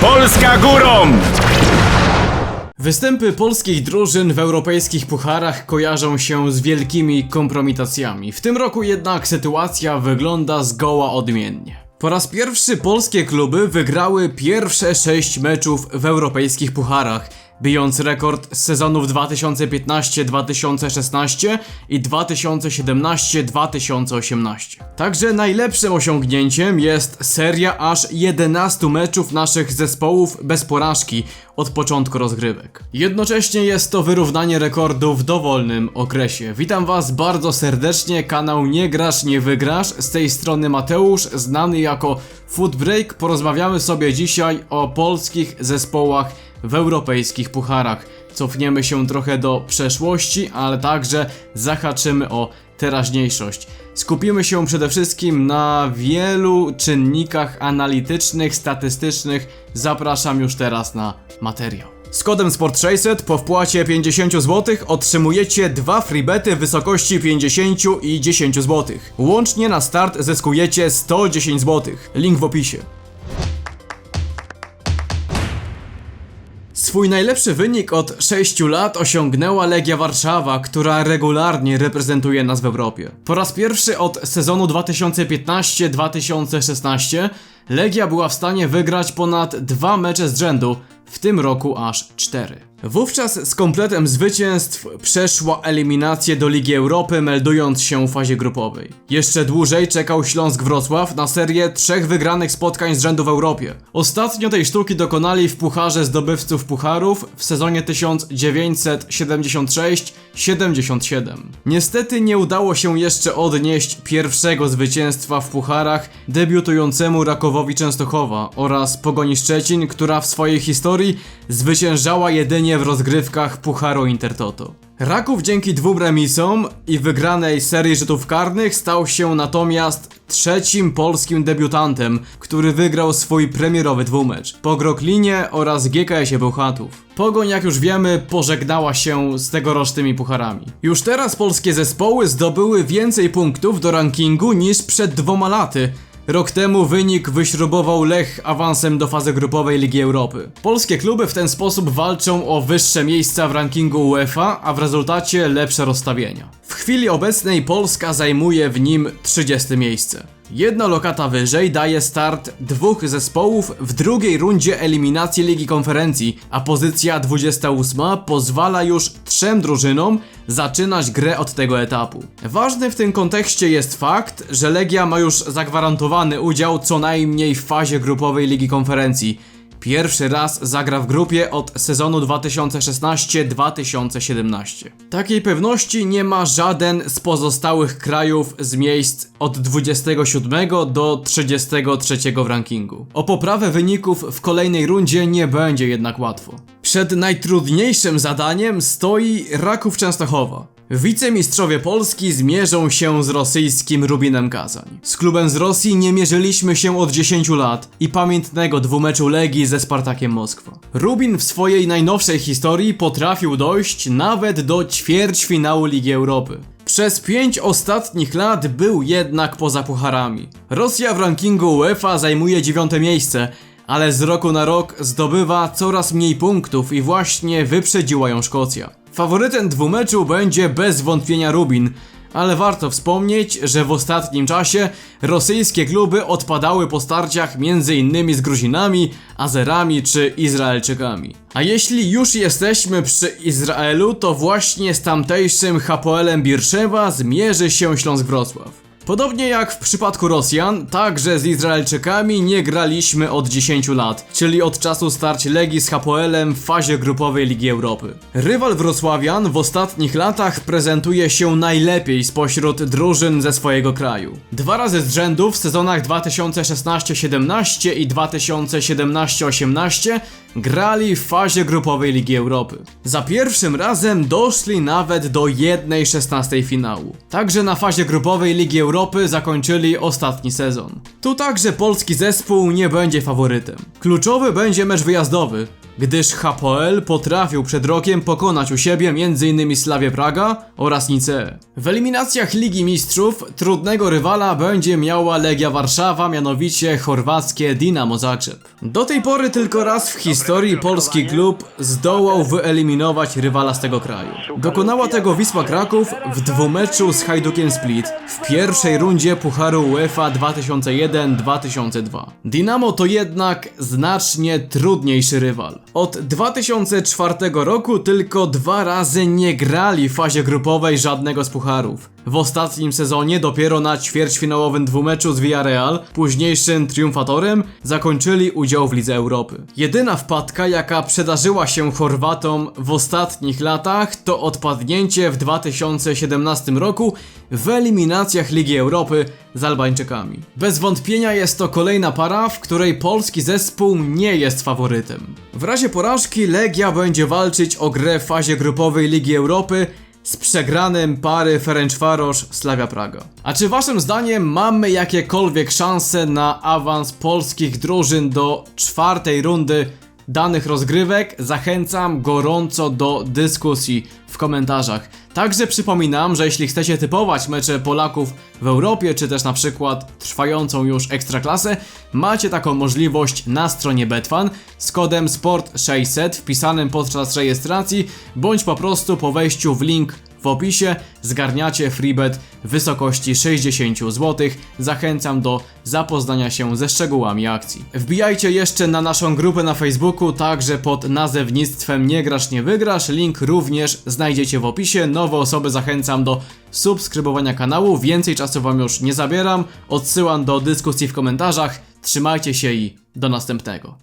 Polska górą! Występy polskich drużyn w europejskich pucharach kojarzą się z wielkimi kompromitacjami. W tym roku jednak sytuacja wygląda zgoła odmiennie. Po raz pierwszy polskie kluby wygrały pierwsze sześć meczów w europejskich pucharach, bijąc rekord z sezonów 2015-2016 i 2017-2018. Także najlepszym osiągnięciem jest seria aż 11 meczów naszych zespołów bez porażki od początku rozgrywek. Jednocześnie jest to wyrównanie rekordu w dowolnym okresie. Witam Was bardzo serdecznie, kanał Nie Grasz Nie Wygrasz, z tej strony Mateusz, znany jako Footbreak. Porozmawiamy sobie dzisiaj o polskich zespołach w europejskich pucharach. Cofniemy się trochę do przeszłości, ale także zahaczymy o teraźniejszość. Skupimy się przede wszystkim na wielu czynnikach analitycznych, statystycznych. Zapraszam już teraz na materiał. Z kodem Sport600 po wpłacie 50 zł otrzymujecie dwa freebety w wysokości 50 i 10 zł. Łącznie na start zyskujecie 110 zł. Link w opisie. Swój najlepszy wynik od 6 lat osiągnęła Legia Warszawa, która regularnie reprezentuje nas w Europie. Po raz pierwszy od sezonu 2015-2016 Legia była w stanie wygrać ponad dwa mecze z rzędu, w tym roku aż 4. Wówczas z kompletem zwycięstw przeszła eliminację do Ligi Europy, meldując się w fazie grupowej. Jeszcze dłużej czekał Śląsk Wrocław na serię trzech wygranych spotkań z rzędu w Europie. Ostatnio tej sztuki dokonali w Pucharze Zdobywców Pucharów w sezonie 1976-77. Niestety nie udało się jeszcze odnieść pierwszego zwycięstwa w Pucharach debiutującemu Rakowowi Częstochowa oraz Pogoni Szczecin, która w swojej historii zwyciężała jedynie w rozgrywkach Pucharu Intertoto. Raków dzięki dwóm remisom i wygranej serii rzutów karnych stał się natomiast trzecim polskim debiutantem, który wygrał swój premierowy dwumecz po Groklinie oraz GKS-ie Bełchatów. Pogoń, jak już wiemy, pożegnała się z tegorocznymi pucharami. Już teraz polskie zespoły zdobyły więcej punktów do rankingu niż przed dwoma laty, Rok temu wynik wyśrubował Lech awansem do fazy grupowej Ligi Europy. Polskie kluby w ten sposób walczą o wyższe miejsca w rankingu UEFA, a w rezultacie lepsze rozstawienia. W chwili obecnej Polska zajmuje w nim 30 miejsce. Jedna lokata wyżej daje start dwóch zespołów w drugiej rundzie eliminacji Ligi Konferencji, a pozycja 28 pozwala już trzem drużynom zaczynać grę od tego etapu. Ważny w tym kontekście jest fakt, że Legia ma już zagwarantowany udział co najmniej w fazie grupowej Ligi Konferencji. Pierwszy raz zagra w grupie od sezonu 2016-2017. Takiej pewności nie ma żaden z pozostałych krajów z miejsc od 27 do 33 w rankingu. O poprawę wyników w kolejnej rundzie nie będzie jednak łatwo. Przed najtrudniejszym zadaniem stoi Raków Częstochowa. Wicemistrzowie Polski zmierzą się z rosyjskim Rubinem Kazań. Z klubem z Rosji nie mierzyliśmy się od 10 lat i pamiętnego dwumeczu Legii ze Spartakiem Moskwa. Rubin w swojej najnowszej historii potrafił dojść nawet do ćwierćfinału Ligi Europy. Przez pięć ostatnich lat był jednak poza pucharami. Rosja w rankingu UEFA zajmuje dziewiąte miejsce, ale z roku na rok zdobywa coraz mniej punktów i właśnie wyprzedziła ją Szkocja. Faworytem dwumeczu będzie bez wątpienia Rubin, ale warto wspomnieć, że w ostatnim czasie rosyjskie kluby odpadały po starciach m.in. z Gruzinami, Azerami czy Izraelczykami. A jeśli już jesteśmy przy Izraelu, to właśnie z tamtejszym Hapoelem Birszewa zmierzy się Śląsk Wrocław. Podobnie jak w przypadku Rosjan, także z Izraelczykami nie graliśmy od 10 lat, czyli od czasu starć Legii z Hapoelem w fazie grupowej Ligi Europy. Rywal Wrocławian w ostatnich latach prezentuje się najlepiej spośród drużyn ze swojego kraju. Dwa razy z rzędu w sezonach 2016-17 i 2017-18 grali w fazie grupowej Ligi Europy. Za pierwszym razem doszli nawet do 1-16 finału. Także na fazie grupowej Ligi Europy zakończyli ostatni sezon. Tu także polski zespół nie będzie faworytem. Kluczowy będzie mecz wyjazdowy. Gdyż HPL potrafił przed rokiem pokonać u siebie m.in. Slawię Praga oraz Nice. W eliminacjach Ligi Mistrzów trudnego rywala będzie miała Legia Warszawa, mianowicie chorwackie Dinamo Zagrzeb. Do tej pory tylko raz w historii polski klub zdołał wyeliminować rywala z tego kraju. Dokonała tego Wisła Kraków w dwumeczu z Hajdukiem Split w pierwszej rundzie Pucharu UEFA 2001-2002. Dinamo to jednak znacznie trudniejszy rywal. Od 2004 roku tylko dwa razy nie grali w fazie grupowej żadnego z pucharów. W ostatnim sezonie dopiero na ćwierćfinałowym dwumeczu z Villarreal, późniejszym triumfatorem, zakończyli udział w Lidze Europy. Jedyna wpadka, jaka przydarzyła się Chorwatom w ostatnich latach, to odpadnięcie w 2017 roku w eliminacjach Ligi Europy z Albańczykami. Bez wątpienia jest to kolejna para, w której polski zespół nie jest faworytem. W razie porażki Legia będzie walczyć o grę w fazie grupowej Ligi Europy z przegranym pary Ferencvaros Slavia Praga. A czy waszym zdaniem mamy jakiekolwiek szanse na awans polskich drużyn do czwartej rundy danych rozgrywek? Zachęcam gorąco do dyskusji w komentarzach. Także przypominam, że jeśli chcecie typować mecze Polaków w Europie, czy też na przykład trwającą już ekstraklasę, macie taką możliwość na stronie Betfan z kodem SPORT600 wpisanym podczas rejestracji, bądź po prostu po wejściu w link w opisie zgarniacie freebet w wysokości 60 zł. Zachęcam do zapoznania się ze szczegółami akcji. Wbijajcie jeszcze na naszą grupę na Facebooku, także pod nazewnictwem Nie grasz, nie wygrasz. Link również znajdziecie w opisie. Nowe osoby zachęcam do subskrybowania kanału. Więcej czasu wam już nie zabieram. Odsyłam do dyskusji w komentarzach. Trzymajcie się i do następnego.